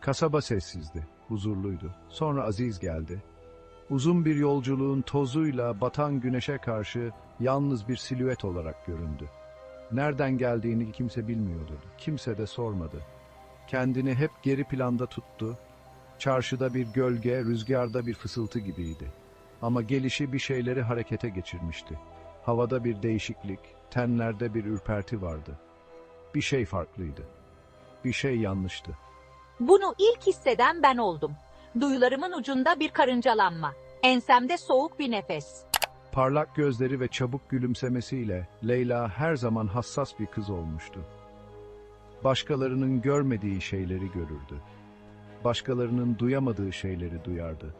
Kasaba sessizdi, huzurluydu. Sonra Aziz geldi. Uzun bir yolculuğun tozuyla batan güneşe karşı yalnız bir silüet olarak göründü. Nereden geldiğini kimse bilmiyordu. Kimse de sormadı. Kendini hep geri planda tuttu. Çarşıda bir gölge, rüzgarda bir fısıltı gibiydi. Ama gelişi bir şeyleri harekete geçirmişti. Havada bir değişiklik, tenlerde bir ürperti vardı. Bir şey farklıydı. Bir şey yanlıştı. Bunu ilk hisseden ben oldum. Duyularımın ucunda bir karıncalanma. Ensemde soğuk bir nefes. Parlak gözleri ve çabuk gülümsemesiyle Leyla her zaman hassas bir kız olmuştu. Başkalarının görmediği şeyleri görürdü. Başkalarının duyamadığı şeyleri duyardı.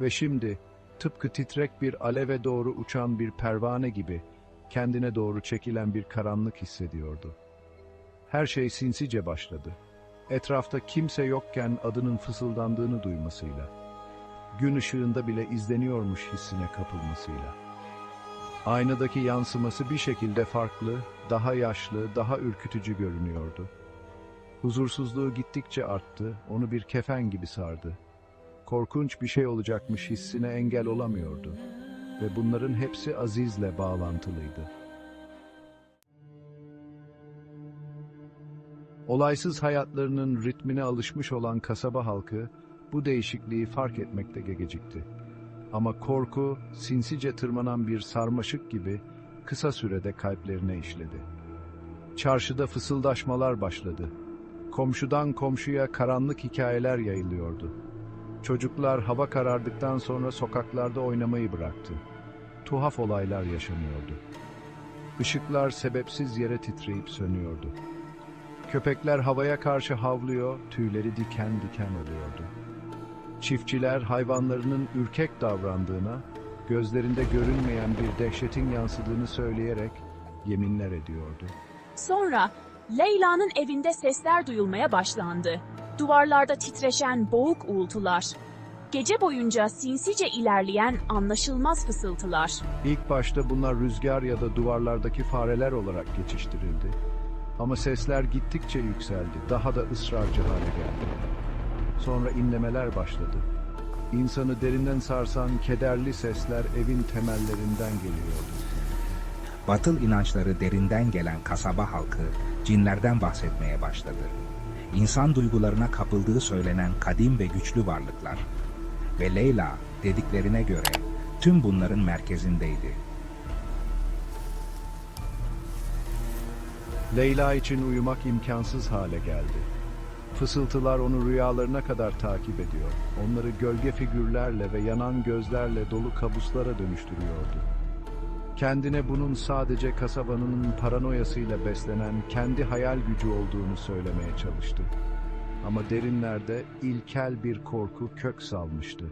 Ve şimdi tıpkı titrek bir aleve doğru uçan bir pervane gibi kendine doğru çekilen bir karanlık hissediyordu. Her şey sinsice başladı. Etrafta kimse yokken adının fısıldandığını duymasıyla gün ışığında bile izleniyormuş hissine kapılmasıyla. Aynadaki yansıması bir şekilde farklı, daha yaşlı, daha ürkütücü görünüyordu. Huzursuzluğu gittikçe arttı, onu bir kefen gibi sardı. Korkunç bir şey olacakmış hissine engel olamıyordu. Ve bunların hepsi Aziz'le bağlantılıydı. Olaysız hayatlarının ritmine alışmış olan kasaba halkı, bu değişikliği fark etmekte gecikti. Ama korku, sinsice tırmanan bir sarmaşık gibi kısa sürede kalplerine işledi. Çarşıda fısıldaşmalar başladı. Komşudan komşuya karanlık hikayeler yayılıyordu. Çocuklar hava karardıktan sonra sokaklarda oynamayı bıraktı. Tuhaf olaylar yaşanıyordu. Işıklar sebepsiz yere titreyip sönüyordu. Köpekler havaya karşı havlıyor, tüyleri diken diken oluyordu. Çiftçiler hayvanlarının ürkek davrandığına, gözlerinde görünmeyen bir dehşetin yansıdığını söyleyerek yeminler ediyordu. Sonra Leyla'nın evinde sesler duyulmaya başlandı. Duvarlarda titreşen boğuk uğultular. Gece boyunca sinsice ilerleyen anlaşılmaz fısıltılar. İlk başta bunlar rüzgar ya da duvarlardaki fareler olarak geçiştirildi. Ama sesler gittikçe yükseldi, daha da ısrarcı hale geldi. Sonra inlemeler başladı. İnsanı derinden sarsan kederli sesler evin temellerinden geliyordu. Batıl inançları derinden gelen kasaba halkı cinlerden bahsetmeye başladı. İnsan duygularına kapıldığı söylenen kadim ve güçlü varlıklar. Ve Leyla dediklerine göre tüm bunların merkezindeydi. Leyla için uyumak imkansız hale geldi. Fısıltılar onu rüyalarına kadar takip ediyor. Onları gölge figürlerle ve yanan gözlerle dolu kabuslara dönüştürüyordu. Kendine bunun sadece kasabanın paranoyasıyla beslenen kendi hayal gücü olduğunu söylemeye çalıştı. Ama derinlerde ilkel bir korku kök salmıştı.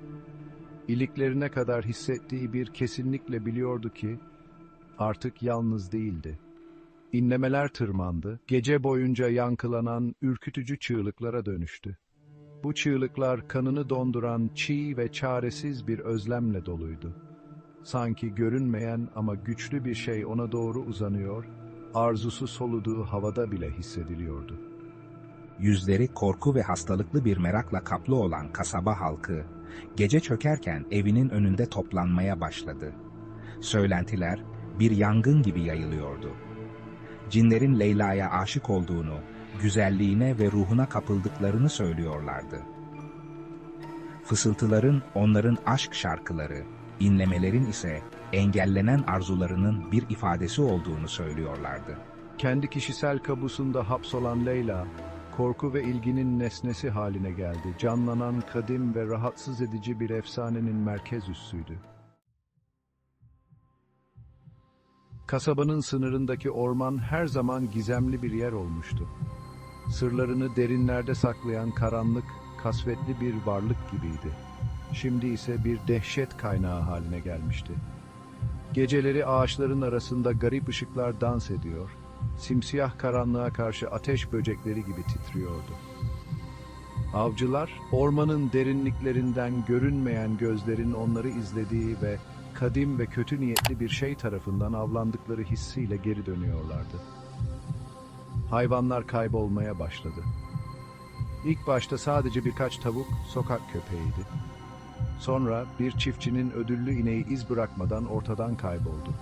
İliklerine kadar hissettiği bir kesinlikle biliyordu ki artık yalnız değildi. İnlemeler tırmandı, gece boyunca yankılanan ürkütücü çığlıklara dönüştü. Bu çığlıklar kanını donduran çiğ ve çaresiz bir özlemle doluydu. Sanki görünmeyen ama güçlü bir şey ona doğru uzanıyor, arzusu soluduğu havada bile hissediliyordu. Yüzleri korku ve hastalıklı bir merakla kaplı olan kasaba halkı, gece çökerken evinin önünde toplanmaya başladı. Söylentiler bir yangın gibi yayılıyordu. Cinlerin Leyla'ya aşık olduğunu, güzelliğine ve ruhuna kapıldıklarını söylüyorlardı. Fısıltıların onların aşk şarkıları, inlemelerin ise engellenen arzularının bir ifadesi olduğunu söylüyorlardı. Kendi kişisel kabusunda hapsolan Leyla, korku ve ilginin nesnesi haline geldi. Canlanan kadim ve rahatsız edici bir efsanenin merkez üssüydü. Kasabanın sınırındaki orman her zaman gizemli bir yer olmuştu. Sırlarını derinlerde saklayan karanlık, kasvetli bir varlık gibiydi. Şimdi ise bir dehşet kaynağı haline gelmişti. Geceleri ağaçların arasında garip ışıklar dans ediyor, simsiyah karanlığa karşı ateş böcekleri gibi titriyordu. Avcılar, ormanın derinliklerinden görünmeyen gözlerin onları izlediği ve kadim ve kötü niyetli bir şey tarafından avlandıkları hissiyle geri dönüyorlardı. Hayvanlar kaybolmaya başladı. İlk başta sadece birkaç tavuk sokak köpeğiydi. Sonra bir çiftçinin ödüllü ineği iz bırakmadan ortadan kayboldu.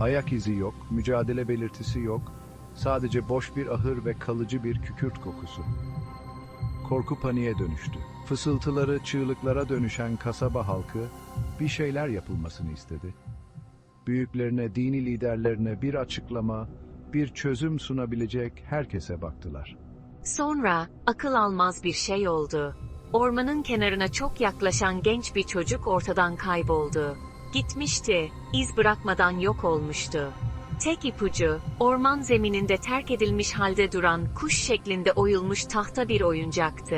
Ayak izi yok, mücadele belirtisi yok, sadece boş bir ahır ve kalıcı bir kükürt kokusu. Korku paniğe dönüştü. Fısıltıları çığlıklara dönüşen kasaba halkı bir şeyler yapılmasını istedi. Büyüklerine, dini liderlerine bir açıklama, bir çözüm sunabilecek herkese baktılar. Sonra, akıl almaz bir şey oldu. Ormanın kenarına çok yaklaşan genç bir çocuk ortadan kayboldu. Gitmişti, iz bırakmadan yok olmuştu. Tek ipucu, orman zemininde terk edilmiş halde duran kuş şeklinde oyulmuş tahta bir oyuncaktı.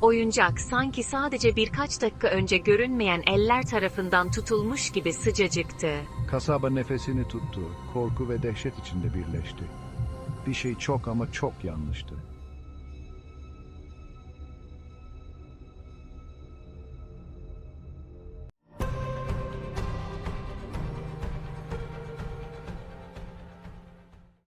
Oyuncak sanki sadece birkaç dakika önce görünmeyen eller tarafından tutulmuş gibi sıcacıktı. Kasaba nefesini tuttu, korku ve dehşet içinde birleşti. Bir şey çok ama çok yanlıştı.